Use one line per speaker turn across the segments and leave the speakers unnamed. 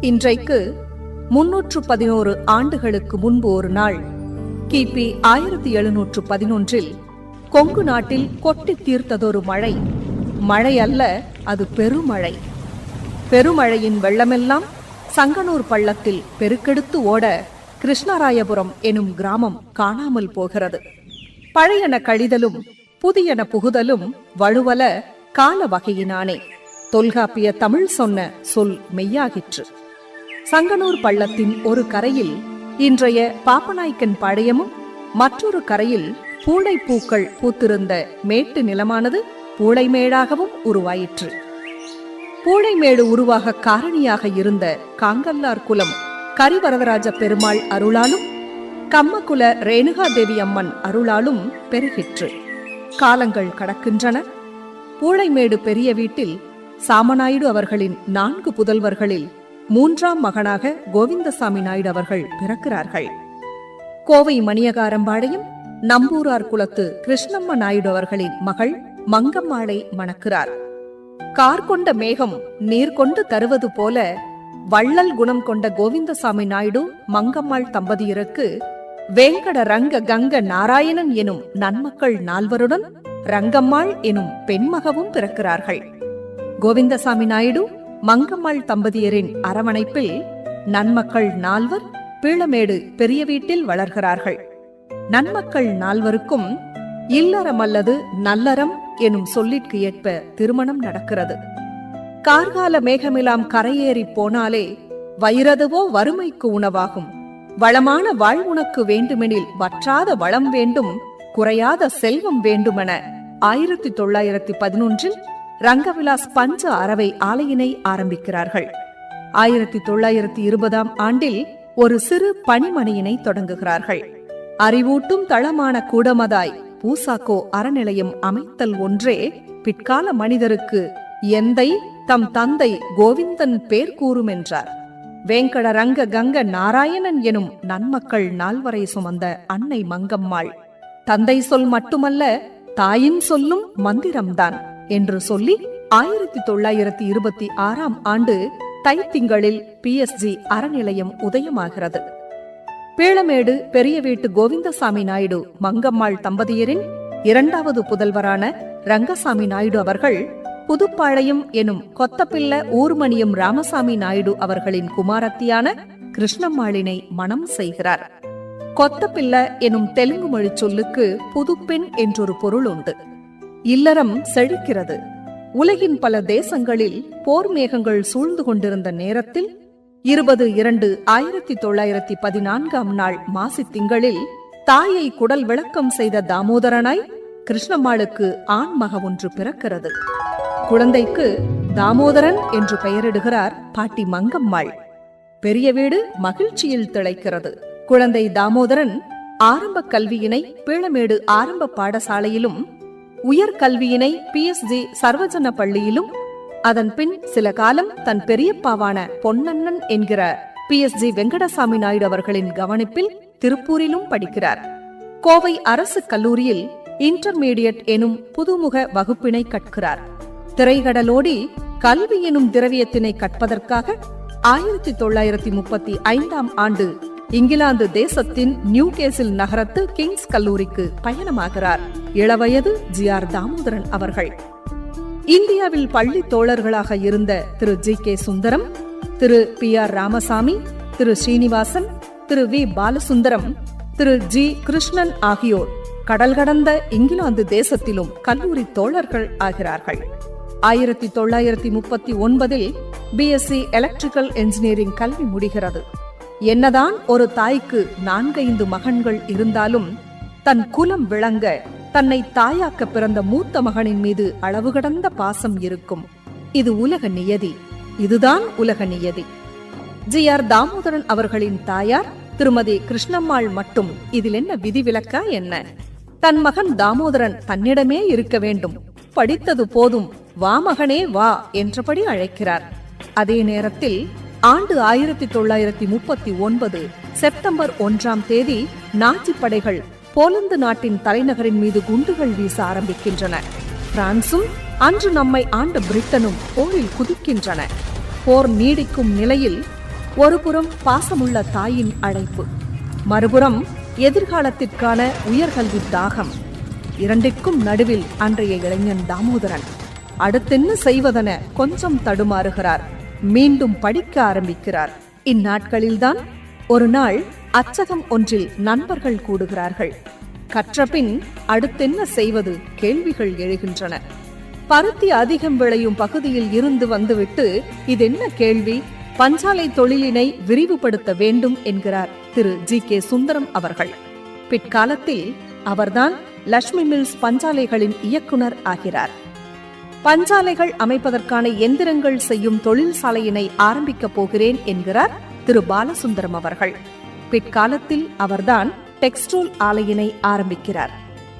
இன்றைக்கு முன்னூற்று பதினோரு ஆண்டுகளுக்கு முன்பு ஒரு நாள் கிபி ஆயிரத்தி எழுநூற்று பதினொன்றில் கொங்கு நாட்டில் கொட்டி தீர்த்ததொரு மழை. மழை அல்ல அது பெருமழை. பெருமழையின் வெள்ளமெல்லாம் சங்கனூர் பள்ளத்தில் பெருக்கெடுத்து ஓட கிருஷ்ணராயபுரம் எனும் கிராமம் காணாமல் போகிறது. பழையன கழிதலும் புதியன புகுதலும் வழுவல கால வகையினானே. தொல்காப்பிய தமிழ் சொன்ன சொல் மெய்யாகிற்று. சங்கனூர் பள்ளத்தின் ஒரு கரையில் இன்றைய பாப்பநாய்க்கன் பாளையமும் மற்றொரு கரையில் பூளைப்பூக்கள் பூத்திருந்த மேட்டு நிலமானது பூளைமேடாகவும் உருவாயிற்று. பூளைமேடு உருவாக காரணியாக இருந்த காங்கல்லார் குலம் கரிவரதராஜ பெருமாள் அருளாலும் கம்மகுல ரேணுகாதேவி அம்மன் அருளாலும் பெருகிற்று. காலங்கள் கடக்கின்றன. பூளைமேடு பெரிய வீட்டில் சாமநாயுடு அவர்களின் நான்கு புதல்வர்களில் மூன்றாம் மகனாக கோவிந்தசாமி நாயுடு அவர்கள் பிறக்கிறார்கள். கோவை மணியகாரம்பாளையம் நம்பூரார் குலத்து கிருஷ்ணம்ம நாயுடு அவர்களின் மகள் மங்கம்மாளை மணக்கிறார். கார் கொண்ட மேகம் நீர் கொண்டு தருவது போல வள்ளல் குணம் கொண்ட கோவிந்தசாமி நாயுடு மங்கம்மாள் தம்பதியருக்கு வேங்கட ரங்க கங்க நாராயணன் எனும் நன்மக்கள் நால்வருடன் ரங்கம்மாள் எனும் பெண்மகவும் பிறக்கிறார்கள். கோவிந்தசாமி நாயுடு மங்கம்மாள் தம்பதியரின் அரவணைப்பில் நன்மக்கள் நால்வர் பீளமேடு பெரிய வீட்டில் வளர்கிறார்கள். நன்மக்கள் நால்வருக்கும் இல்லறம் அல்லது நல்லறம் எனும் சொல்லிற்கு ஏற்ப திருமணம் நடக்கிறது. கார்கால மேகமிலாம் கரையேறி போனாலே வயிறதுவோ வறுமைக்கு உணவாகும். வளமான வாழ்வுனக்கு வேண்டுமெனில் வற்றாத வளம் வேண்டும் குறையாத செல்வம் வேண்டுமென ஆயிரத்தி தொள்ளாயிரத்தி பதினொன்றில் ரங்கவிலாஸ் பஞ்ச அறவை ஆலையினை ஆரம்பிக்கிறார்கள். ஆயிரத்தி தொள்ளாயிரத்தி இருபதாம் ஆண்டில் ஒரு சிறு பணிமனையினை தொடங்குகிறார்கள். அறிவூட்டும் தளமான கூடமதாய் பூசாக்கோ அறநிலையம் அமைத்தல் ஒன்றே பிற்கால மனிதருக்கு எந்தை தம் தந்தை கோவிந்தன் பேர் கூறும் என்றார் வேங்கட ரங்க கங்க நாராயணன் எனும் நன்மக்கள் நால்வரை சுமந்த அன்னை மங்கம்மாள். தந்தை சொல் மட்டுமல்ல தாயின் சொல்லும் மந்திரம்தான். என்று சொல்லி ஆயிரத்தி தொள்ளாயிரத்தி இருபத்தி ஆறாம் ஆண்டு தை திங்களில் பிஎஸ்ஜி அறநிலையம் உதயமாகிறது. பேளமேடு பெரிய வீட்டு கோவிந்தசாமி நாயுடு மங்கம்மாள் தம்பதியரின் இரண்டாவது புதல்வரான ரங்கசாமி நாயுடு அவர்கள் புதுப்பாளையம் எனும் கொத்தப்பில்ல ஊர்மணியம் ராமசாமி நாயுடு அவர்களின் குமாரத்தியான கிருஷ்ணம்மாளினை மணம் செய்கிறார். கொத்தப்பில்ல எனும் தெலுங்கு மொழி சொல்லுக்கு புதுப்பெண் என்றொரு பொருள் உண்டு. இல்லறம் செழிக்கிறது. உலகின் பல தேசங்களில் போர் மேகங்கள் சூழ்ந்து கொண்டிருந்த நேரத்தில் இருபது இரண்டு ஆயிரத்தி தொள்ளாயிரத்தி பதினான்காம் நாள் மாசி திங்களில் தாயை குடல் விளக்கம் செய்த தாமோதரனாய் கிருஷ்ணம்மாளுக்கு ஆண்மக ஒன்று பிறக்கிறது. குழந்தைக்கு தாமோதரன் என்று பெயரிடுகிறார் பாட்டி மங்கம்மாள். பெரிய வீடு மகிழ்ச்சியில் திளைக்கிறது. குழந்தை தாமோதரன் ஆரம்ப கல்வியினை பீளமேடு ஆரம்ப பாடசாலையிலும் உயர்கல்வியினை பி எஸ் ஜி சர்வஜன பள்ளியிலும் அதன் பின் சில காலம் தன் பெரியப்பாவான பொன்னண்ணன் என்கிற P S G Venkatasamy Naidu அவர்களின் கவனிப்பில் திருப்பூரிலும் படிக்கிறார். கோவை அரசு கல்லூரியில் இன்டர்மீடியட் எனும் புதுமுக வகுப்பினை கற்கிறார். திரைகடலோடி கல்வி எனும் திரவியத்தினை கற்பதற்காக ஆயிரத்தி தொள்ளாயிரத்தி முப்பத்தி ஐந்தாம் ஆண்டு இங்கிலாந்து தேசத்தின் நியூ கேசில் நகரத்து கிங்ஸ் கல்லூரிக்கு பயணமாகிறார். இளவயது ஜி ஆர் தாமோதரன் அவர்கள். இந்தியாவில் பள்ளி தோழர்களாக இருந்த Thiru G K Sundaram Thiru P R Ramasamy Thiru Srinivasan Thiru V Balasundaram Thiru G Krishnan ஆகியோர் கடல் கடந்த இங்கிலாந்து தேசத்திலும் கல்லூரி தோழர்கள் ஆகிறார்கள். ஆயிரத்தி தொள்ளாயிரத்தி முப்பத்தி ஒன்பதில் பிஎஸ்சி எலக்ட்ரிக்கல் என்ஜினியரிங் கல்வி முடிகிறது. என்னதான் ஒரு தாய்க்கு நான்கைந்து மகன்கள் இருந்தாலும் தன் குலம் விளங்க தன்னை தாயாக்க பிறந்த மூத்த மகனின் மீது அளவு கடந்த பாசம் இருக்கும். இது உலக நியதி. இதுதான் உலக நியதி. ஜி ஆர் தாமோதரன் அவர்களின் தாயார் திருமதி கிருஷ்ணம்மாள் மட்டும் இதில் என்ன விதிவிலக்கா என்ன? தன் மகன் தாமோதரன் தன்னிடமே இருக்க வேண்டும். படித்தது போதும் வா மகனே வா என்றபடி அழைக்கிறார். அதே நேரத்தில் ஆண்டு ஆயிரத்தி தொள்ளாயிரத்தி முப்பத்தி ஒன்பது செப்டம்பர் ஒன்றாம் தேதி நாச்சி படைகள் போலந்து நாட்டின் தலைநகரின் மீது குண்டுகள் வீச ஆரம்பிக்கின்றன. பிரான்சும் அன்று நம்மை ஆண்ட பிரிட்டனும் போரில் குதிக்கின்றன. போர் நீடிக்கும் நிலையில் ஒருபுறம் பாசமுள்ள தாயின் அழைப்பு மறுபுறம் எதிர்காலத்திற்கான உயர்கல்வி தாகம். இரண்டிற்கும் நடுவில் அன்றைய இளைஞன் தாமோதரன் அடுத்தென்ன செய்வதென கொஞ்சம் தடுமாறுகிறார். மீண்டும் படிக்க ஆரம்பிக்கிறார். இந்நாட்களில்தான் ஒரு நாள் அச்சகம் ஒன்றில் நண்பர்கள் கூடுகிறார்கள். கற்றபின் அடுத்தென்ன செய்வது கேள்விகள் எழுகின்றன. பருத்தி அதிகம் விளையும் பகுதியில் இருந்து வந்துவிட்டு இதென்ன கேள்வி? பஞ்சாலை தொழிலினை விரிவுபடுத்த வேண்டும் என்கிறார் திரு. ஜி. கே. சுந்தரம் அவர்கள். பிற்காலத்தில் அவர்தான் லட்சுமி மில்ஸ் பஞ்சாலைகளின் இயக்குனர் ஆகிறார். பஞ்சாலைகள் அமைப்பதற்கான எந்திரங்கள் செய்யும் தொழிற்சாலையினை ஆரம்பிக்கப் போகிறேன் என்கிறார் திரு பாலசுந்தரம் அவர்கள். பிற்காலத்தில் அவர்தான் டெக்ஸ்டைல் ஆலையினை ஆரம்பிக்கிறார்.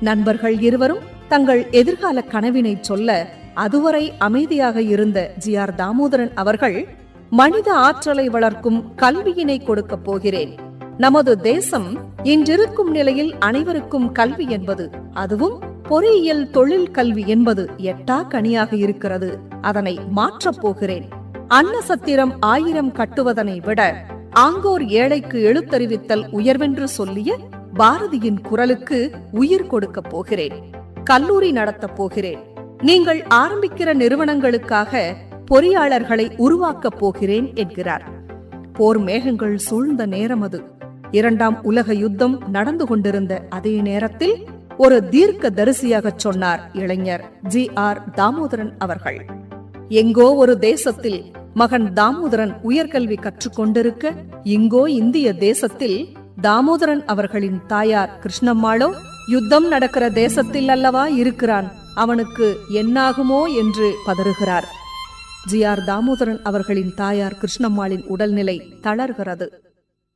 நண்பர்கள் இருவரும் தங்கள் எதிர்கால கனவினை சொல்ல அதுவரை அமைதியாக இருந்த ஜி ஆர் தாமோதரன் அவர்கள் மனித ஆற்றலை வளர்க்கும் கல்வியினை கொடுக்கப் போகிறேன். நமது தேசம் இன்றிருக்கும் நிலையில் அனைவருக்கும் கல்வி என்பது அதுவும் பொறியியல் தொழில் கல்வி என்பது எட்டா கனியாக இருக்கிறது. அதனை மாற்றப் போகிறேன். அன்னசத்திரம் ஆயிரம் கட்டுவதனை விட ஆங்கோர் ஏழைக்கு எழுத்தறிவித்தல் உயர்வென்று சொல்லிய பாரதியின் குரலுக்கு உயிர் கொடுக்கப் போகிறேன். கல்லூரி நடத்தப் போகிறேன். நீங்கள் ஆரம்பிக்கிற நிறுவனங்களுக்காக பொறியாளர்களை உருவாக்கப் போகிறேன் என்கிறார். போர் மேகங்கள் சூழ்ந்த நேரம் அது. இரண்டாம் உலக யுத்தம் நடந்து கொண்டிருந்த அதே நேரத்தில் ஒரு தீர்க்க தரிசியாகச் சொன்னார் இளைஞர் ஜி ஆர் தாமோதரன் அவர்கள். எங்கோ ஒரு தேசத்தில் மகன் தாமோதரன் உயர்கல்வி கற்றுக்கொண்டிருக்க இங்கோ இந்திய தேசத்தில் தாமோதரன் அவர்களின் தாயார் கிருஷ்ணம்மாளோ யுத்தம் நடக்கிற தேசத்தில் அல்லவா இருக்கிறான் அவனுக்கு என்னாகுமோ என்று பதறுகிறார். ஜி ஆர் தாமோதரன் அவர்களின் தாயார் கிருஷ்ணம்மாளின் உடல்நிலை தளர்கிறது.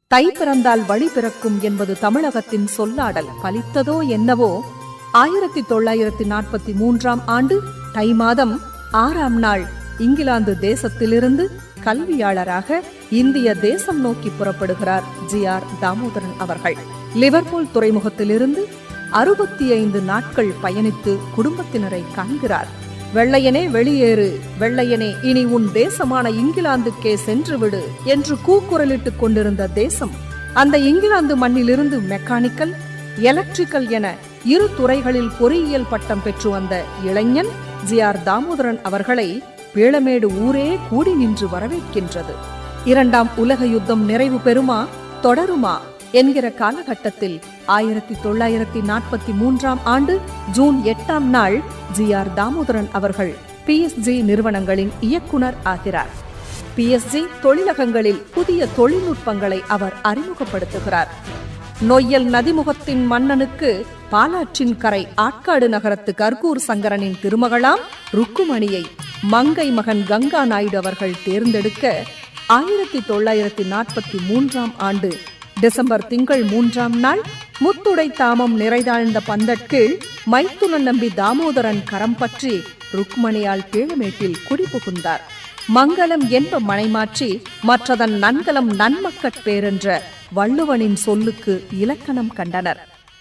தை பிறந்தால் வழி பிறக்கும் என்பது தமிழகத்தின் சொல்லாடல். பலித்ததோ என்னவோ? ஆயிரத்தி தொள்ளாயிரத்தி நாற்பத்தி மூன்றாம் ஆண்டு தை மாதம் ஆறாம் நாள் இங்கிலாந்து தேசத்திலிருந்து கல்வியாளராக இந்திய தேசம் நோக்கி புறப்படுகிறார் ஜி ஆர் தாமோதரன் அவர்கள். லிவர்பூல் துறைமுகத்திலிருந்து அறுபத்தி ஐந்து நாட்கள் பயணித்து குடும்பத்தினரை காண்கிறார். வெள்ளையனே வெளியேறு வெள்ளையனே இனி உன் தேசமான இங்கிலாந்துக்கே சென்று விடு என்று கூக்குரலிட்டுக் கொண்டிருந்த தேசம் அந்த இங்கிலாந்து மண்ணிலிருந்து மெக்கானிக்கல் எலக்ட்ரிக்கல் என இரு துறைகளில் பொறியியல் பட்டம் பெற்று வந்த இளைஞன் ஜி ஆர் தாமோதரன் அவர்களை பீளமேடு ஊரே கூடி நின்று வரவேற்கின்றது. இரண்டாம் உலக யுத்தம் நிறைவு பெறுமா தொடருமா என்கிற காலகட்டத்தில் ஆயிரத்தி தொள்ளாயிரத்தி நாற்பத்தி மூன்றாம் ஆண்டு ஜூன் எட்டாம் நாள் ஜி ஆர் தாமோதரன் அவர்கள் பிஎஸ்ஜி நிறுவனங்களின் இயக்குனர் ஆகிறார். பிஎஸ்ஜி தொழிலகங்களில் புதிய தொழில்நுட்பங்களை அவர் அறிமுகப்படுத்துகிறார். நொய்யல் நதிமுகத்தின் மன்னனுக்கு பாலாற்றின் கரை ஆட்காடு நகரத்து கர்கூர் சங்கரனின் திருமகளாம் ருக்குமணியை மங்கை மகன் கங்கா நாயுடு அவர்கள் தேர்ந்தெடுக்க ஆயிரத்தி தொள்ளாயிரத்தி நாற்பத்தி மூன்றாம் ஆண்டு டிசம்பர் திங்கள் மூன்றாம் நாள் முத்துடை தாமம் நிறைதாழ்ந்த பந்தற்கீழ் மைத்துனன் நம்பி தாமோதரன் கரம் பற்றி ருக்மணியால் கீழமேட்டில் குடிபுகுந்தார் மங்களம் என்ப மனைமாற்றி மற்றதன் நன்கலம் நன்மக்கட் பேரென்ற வள்ளுவனின் சொல்லுக்கு இலக்கணம் கண்டனர்.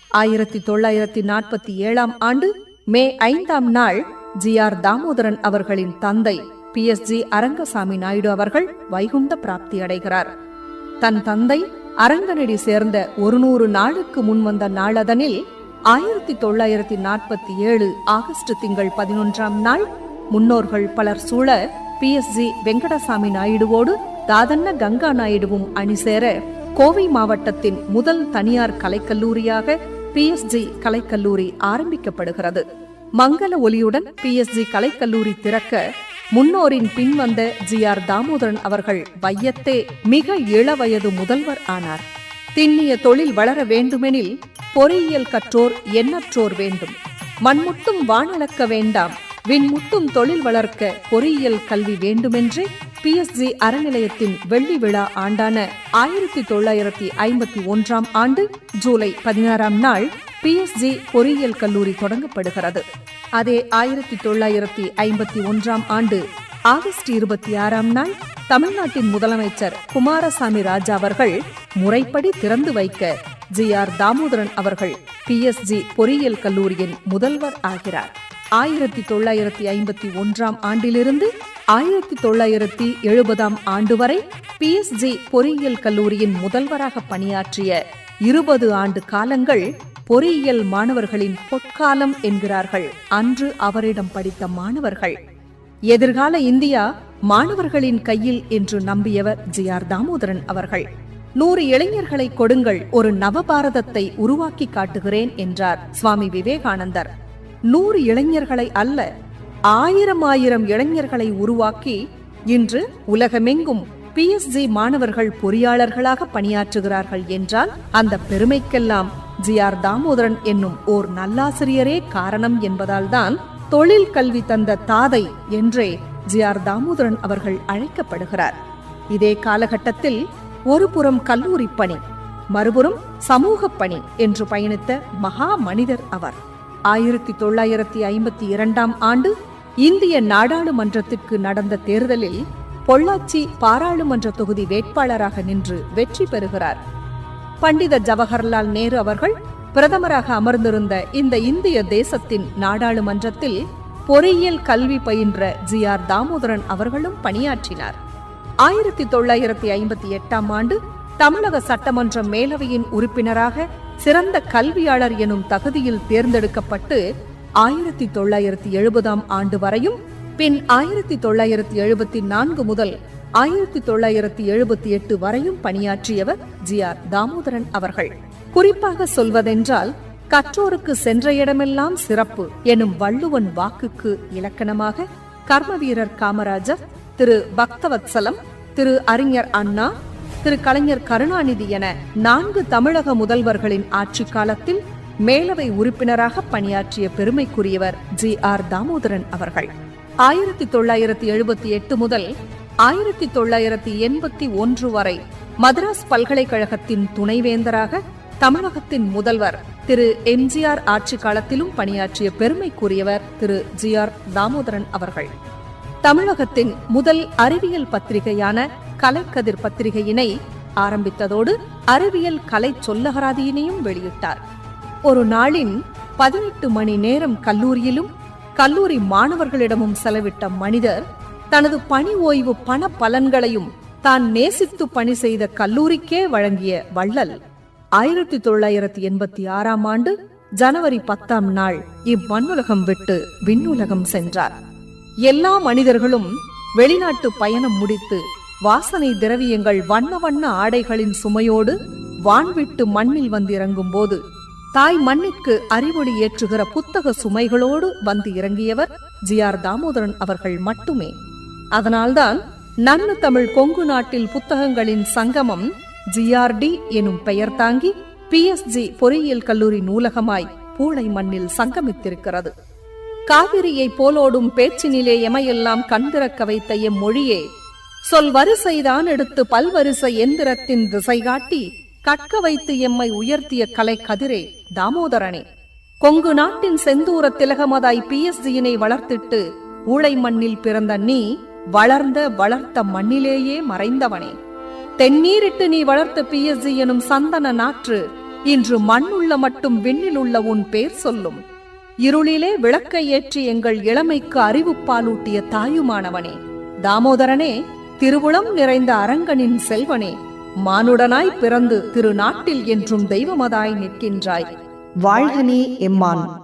ஆயிரத்தி தொள்ளாயிரத்தி நாற்பத்தி ஏழாம் ஆண்டு மே ஐந்தாம் நாள் ஜி ஆர் தாமோதரன் அவர்களின் தந்தை P S G Arangasamy Naidu அவர்கள் வைகுண்ட பிராப்தி அடைகிறார். தன் தந்தை அரங்கனடி சேர்ந்த ஒரு நூறு நாளுக்கு முன் வந்த நாளதனில் ஆயிரத்தி தொள்ளாயிரத்தி நாற்பத்தி ஏழு ஆகஸ்ட் திங்கள் பதினொன்றாம் நாள் முன்னோர்கள் பலர் சூழ பி எஸ் ஜி வெங்கடசாமி நாயுடுவோடு தாதன்ன கங்கா நாயுடுவும் அணி சேர கோவை மாவட்டத்தின் முதல் தனியார் கலைக்கல்லூரியாக பி எஸ் ஜி கலைக்கல்லூரி ஆரம்பிக்கப்படுகிறது. மங்கள ஒலியுடன் பி எஸ் ஜி கலைக்கல்லூரி திறக்க முன்னோரின் பின்வந்த ஜி ஆர் தாமோதரன் அவர்கள் வையத்தே மிக இளவயது முதல்வர் ஆனார். திண்ணிய தொழில் வளர வேண்டுமெனில் பொறியியல் கற்றோர் எண்ணற்றோர் வேண்டும். மண்முட்டும் வானளக்க வேண்டாம். விண்முட்டும் தொழில் வளர்க்க பொறியியல் கல்வி வேண்டுமென்றே பிஎஸ்ஜி அறநிலையத்தின் வெள்ளி விழா ஆண்டான ஆயிரத்தி தொள்ளாயிரத்தி ஐம்பத்தி ஒன்றாம் ஆண்டு ஜூலை பதினாறாம் நாள் பிஎஸ்ஜி பொறியியல் கல்லூரி தொடங்கப்படுகிறது. அதே ஆயிரத்தி தொள்ளாயிரத்தி ஐம்பத்தி ஒன்றாம் ஆண்டு ஆகஸ்ட் இருபத்தி ஆறாம் நாள் தமிழ்நாட்டின் முதலமைச்சர் குமாரசாமி ராஜா அவர்கள் முறைப்படி திறந்து வைக்க ஜி ஆர் தாமோதரன் அவர்கள் பி எஸ் ஜி பொறியியல் கல்லூரியின் முதல்வர் ஆகிறார். ஆயிரத்தி தொள்ளாயிரத்தி ஐம்பத்தி ஒன்றாம் ஆண்டிலிருந்து ஆயிரத்தி தொள்ளாயிரத்தி எழுபதாம் ஆண்டு வரை பி எஸ் ஜி பொறியியல் கல்லூரியின் முதல்வராக பணியாற்றிய இருபது ஆண்டு காலங்கள் பொறியியல் மாணவர்களின் பொற்காலம் என்கிறார்கள். அன்று அவரிடம் படித்த மாணவர்கள் எதிர்கால இந்தியா மாணவர்களின் கையில் என்று நம்பியவர் ஜி. ஆர். தாமோதரன் அவர்கள். நூறு இளைஞர்களை கொடுங்கள் ஒரு நவபாரதத்தை உருவாக்கி காட்டுகிறேன் என்றார் சுவாமி விவேகானந்தர். நூறு இளைஞர்களை அல்ல ஆயிரம் ஆயிரம் இளைஞர்களை உருவாக்கி இன்று உலகமெங்கும் பிஎஸ்ஜி மாணவர்கள் பொறியாளர்களாக பணியாற்றுகிறார்கள் என்றால் அந்த பெருமைக்கெல்லாம் ஜி ஆர் தாமோதரன் என்னும் ஓர் நல்லாசிரியரே காரணம் என்பதால்தான் தொழில் கல்வி தந்த தாதை என்றே ஜி ஆர் தாமோதரன் அவர்கள் அழைக்கப்படுகிறார். இதே காலகட்டத்தில் ஒருபுறம் கல்லூரி பணி மறுபுறம் சமூக பணி என்று பயணித்த மகா மனிதர் அவர். ஆயிரத்தி தொள்ளாயிரத்தி ஐம்பத்தி இரண்டாம் ஆண்டு இந்திய நாடாளுமன்றத்திற்கு நடந்த தேர்தலில் பொள்ளாச்சி பாராளுமன்ற தொகுதி வேட்பாளராக நின்று வெற்றி பெறுகிறார். பண்டித ஜவஹர்லால் நேரு அவர்கள் பிரதமராக அமர்ந்திருந்த இந்த இந்திய தேசத்தின் நாடாளுமன்றத்தில் பொறியியல் கல்வி பயின்ற ஜி ஆர் தாமோதரன் அவர்களும் பணியாற்றினார். ஆயிரத்தி தொள்ளாயிரத்தி ஐம்பத்தி எட்டாம் ஆண்டு தமிழக சட்டமன்ற மேலவையின் உறுப்பினராக சிறந்த கல்வியாளர் எனும் தகுதியில் தேர்ந்தெடுக்கப்பட்டு ஆயிரத்தி தொள்ளாயிரத்தி எழுபதாம் ஆண்டு வரையும் பின் ஆயிரத்தி தொள்ளாயிரத்தி எழுபத்தி நான்கு முதல் ஆயிரத்தி தொள்ளாயிரத்தி எழுபத்தி எட்டு வரையும் பணியாற்றியவர் ஜி ஆர் தாமோதரன் அவர்கள். குறிப்பாக சொல்வதென்றால் கற்றோருக்கு சென்ற இடமெல்லாம் சிறப்பு எனும் வள்ளுவன் வாக்குக்கு இலக்கணமாக கர்மவீரர் காமராஜர் திரு பக்தவத்சலம் திரு அறிஞர் அண்ணா திரு கலைஞர் கருணாநிதி என நான்கு தமிழக முதல்வர்களின் ஆட்சி காலத்தில் மேலவை உறுப்பினராக பணியாற்றிய பெருமைக்குரியவர் ஜி ஆர் தாமோதரன் அவர்கள். ஆயிரத்தி தொள்ளாயிரத்தி எழுபத்தி எட்டு முதல் ஆயிரத்தி தொள்ளாயிரத்தி எண்பத்தி ஒன்று வரை மதராஸ் பல்கலைக்கழகத்தின் துணைவேந்தராக தமிழகத்தின் முதல்வர் திரு எம்ஜிஆர் ஆட்சி காலத்திலும் பணியாற்றிய பெருமைக்குரியவர் திரு ஜி ஆர் தாமோதரன் அவர்கள். தமிழகத்தின் முதல் அறிவியல் பத்திரிகையான கலைக்கதிர் பத்திரிகையினை ஆரம்பித்ததோடு அறிவியல் கலை சொல்லகராதியினையும் வெளியிட்டார். ஒரு நாளின் பதினெட்டு மணி நேரம் கல்லூரியிலும் கல்லூரி மாணவர்களிடமும் செலவிட்ட மனிதர் தனது பணி ஓய்வு பண பலன்களையும் தான் நேசித்து பணி செய்த கல்லூரிக்கே வழங்கிய வள்ளல். ஆயிரத்தி தொள்ளாயிரத்தி எண்பத்தி ஆறாம் ஆண்டு ஜனவரி பத்தாம் நாள் இம்மண்ணுலகம் விட்டு விண்ணுலகம் சென்றார். எல்லா மனிதர்களும் வெளிநாட்டு பயணம் முடித்து வாசனை திரவியங்கள் வண்ண வண்ண ஆடைகளின் சுமையோடு வான்விட்டு மண்ணில் வந்திறங்கும் போது தாய் மண்ணிற்கு அறிவொளி ஏற்றுகிற புத்தக சுமைகளோடு வந்து இறங்கியவர் ஜி ஆர் தாமோதரன் அவர்கள் மட்டுமே. அதனால்தான் நன்னு தமிழ் கொங்கு நாட்டில் புத்தகங்களின் சங்கமம் ஜிஆர்டி எனும் பெயர் தாங்கி பிஎஸ்ஜி பொறியியல் கல்லூரி நூலகமாய் பூளை மண்ணில் சங்கமித்திருக்கிறது. காவிரியை போலோடும் பேச்சினிலே எமையெல்லாம் கண்திறக்க வைத்த எம்மொழியே சொல் வரிசைதான் எடுத்து பல்வரிசை எந்திரத்தின் திசை காட்டி கற்க வைத்து எம்மை உயர்த்திய கலை கதிரே தாமோதரனே. கொங்கு நாட்டின் செந்தூர திலகமதாய் பிஎஸ்ஜியினை வளர்த்திட்டு ஊழை மண்ணில் பிறந்த நீ வளர்ந்த வளர்த்த மண்ணிலேயே மறைந்தவனே. தென்னீரிட்டு நீ வளர்த்த பிஎஸ்ஜி எனும் சந்தன நாற்று இன்று மண்ணுள்ள மட்டும் விண்ணில் உள்ள உன் பேர் சொல்லும். இருளிலே விளக்கை ஏற்றி எங்கள் இளமைக்கு அறிவுப்பாலூட்டிய தாயுமானவனே. தாமோதரனே திருவுளம் நிறைந்த அரங்கனின் செல்வனே. மானுடனாய் பிறந்து திரு நாட்டில் என்றும் தெய்வமதாய் நிற்கின்றாய்.
வாழ்க நீ எம்மான்.